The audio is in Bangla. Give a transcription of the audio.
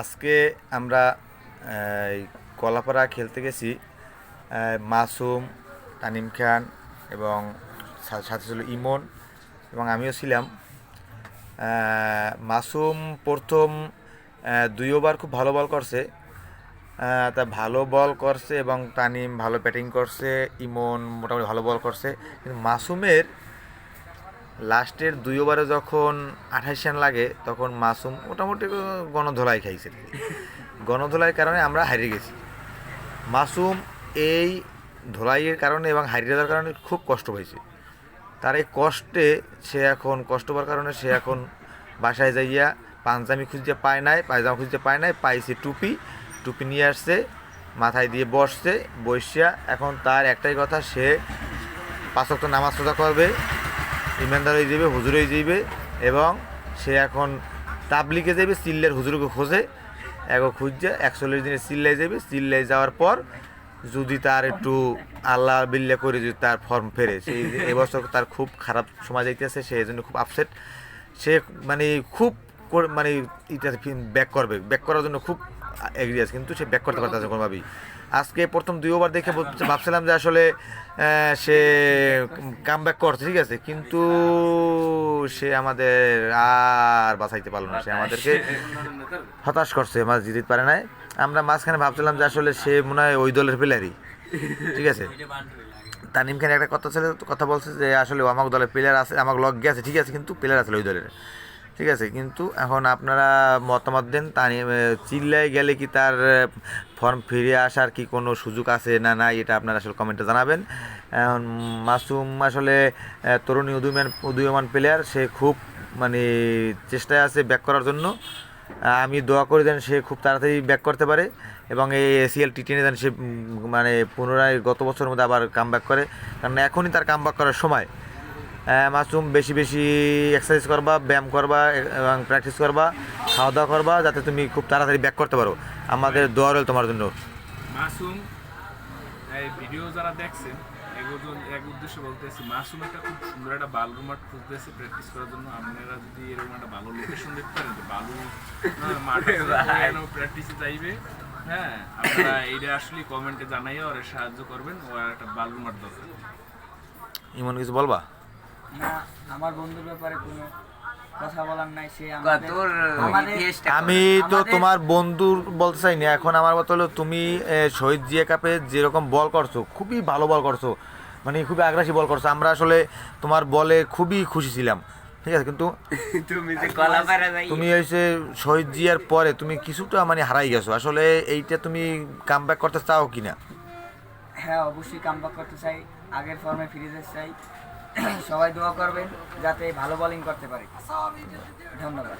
আজকে আমরা কলাপাড়া খেলতে গেছি মাসুম, তানিম খান এবং সাথে ছিল ইমন এবং আমিও ছিলাম। মাসুম প্রথম দুই ওভার খুব ভালো বল করছে। তা ভালো বল করছে এবং তানিম ভালো ব্যাটিং করছে, ইমন মোটামুটি ভালো বল করছে। কিন্তু মাসুমের লাস্টের দুই ওভারে যখন আঠাইশ রান লাগে, তখন মাসুম মোটামুটি গণধোলাই খাইছে গণধোলাইয়ের কারণে আমরা হারিয়ে গেছি। মাসুম এই ধোলাইয়ের কারণে এবং হারিয়ে যাওয়ার কারণে খুব কষ্ট হয়েছে তার এই কষ্টে সে এখন, কষ্ট হওয়ার কারণে সে এখন বাসায় যাইয়া পাঞ্জামি খুঁজতে পায় নাই, পায়জামা খুঁজতে পায় নাই, পাইছে টুপি। টুপি নিয়ে আসছে, মাথায় দিয়ে বসছে, বসিয়া এখন তার একটাই কথা, সে পাঁচক নামাজ সোজা করবে। ইমানদার হয়ে যাবে হুজুর হয়ে যাবে এবং সে এখন তাবলিকে যাবে চিল্লের হুজুরকে খোঁজে, এগো খুঁজছে একচল্লিশ দিনে চিল্লাই যাবে চিল্লাই যাওয়ার পর যদি তার একটু আল্লাহ বিল্লা করে যদি তার ফর্ম ফেরে সেই এবছর তার খুব খারাপ সময় যাইতেছে এই জন্য খুব আপসেট সে মানে খুব মানে এটা ব্যাক করবে ব্যাক করার জন্য খুব এগ্রি কিন্তু সে ব্যাক করতে পারতেছে কোনোভাবেই আজকে প্রথম দুই ওভার দেখে ভাবছিলাম যে আসলে সে কাম ব্যাক করছে, ঠিক আছে, কিন্তু সে আমাদের আর বাঁচাইতে পারল না, সে আমাদেরকে হতাশ করছে, মাছ জিতে পারে নাই। আমরা মাঝখানে ভাবছিলাম যে আসলে সে মনে হয় ওই দলের প্লেয়ারই ঠিক আছে। তানিম খান একটা কথা ছিল, কথা বলছে যে আসলে ও আমার দলের প্লেয়ার আছে আমার লগ আছে ঠিক আছে, কিন্তু প্লেয়ার আছে ওই দলের। ঠিক আছে কিন্তু এখন আপনারা মতামত দেন তা আহ, চিল্লায় গেলে কি তার ফর্ম ফিরে আসার কি কোনো সুযোগ আছে না না এটা আপনারা আসলে কমেন্টে জানাবেন। এখন মাসুম আসলে তরুণী উদীয়মান উদীয়মান প্লেয়ার সে খুব মানে চেষ্টায় আছে ব্যাক করার জন্য। আমি দোয়া করে দেন সে খুব তাড়াতাড়ি ব্যাক করতে পারে এবং এই এসিএল টি টেনে দেন সে মানে পুনরায় গত বছরের মধ্যে আবার কাম করে। কারণ এখনই তার কাম করার সময়। মাসুম বেশি বেশি এক্সারসাইজ করবা ব্যায়াম করবা এবং প্র্যাকটিস করবা খাওয়া দাওয়া করবা যাতে তুমি খুব তাড়াতাড়ি ব্যাক করতে পারো। আমাদের দোয়া রইল তোমার জন্য। মাসুম এই ভিডিও যারা দেখছেন এগুলো এক উদ্দেশ্যে বলতেছি মাসুম একটা খুব সুন্দর একটা বালুর মাঠ খুঁজতেছে প্র্যাকটিস করার জন্য। আপনারা যদি এরকম একটা ভালো লোকেশন দেখতে পারেন যে বালু মাঠ প্র্যাকটিসে যাইবে। হ্যাঁ আপনারা এইটা আসলে কমেন্টে জানাইয়া ওরা সাহায্য করবেন ও আর একটা বালুর মাঠ দরকার। ইমন কিছু বলবা? না আমার বন্ধুর ব্যাপারে কোনো কথা বলার নাই সে তোর ইতিহাসটা আমি তো তোমার বন্ধুর বলতে চাই না এখন আমার কথা হলো তুমি শহীদ জিয়া কাপে যেরকম বল করছ খুবই ভালো বল করছ মানে খুবই আগ্রাসী বল করছ আমরা আসলে তোমার বলে খুবই খুশি ছিলাম ঠিক আছে কিন্তু তুমি যে কলা তুমি হয়েছে শহীদ জিয়ার পরে তুমি কিছুটা মানে হারাই গেছো আসলে এইটা তুমি কাম করতে চাও কি না হ্যাঁ অবশ্যই কামব্যাক করতে চাই আগের ফর্মে ফিরে যেতে চাই। সবাই দোয়া করবেন যাতে ভালো বোলিং করতে পারি। ধন্যবাদ।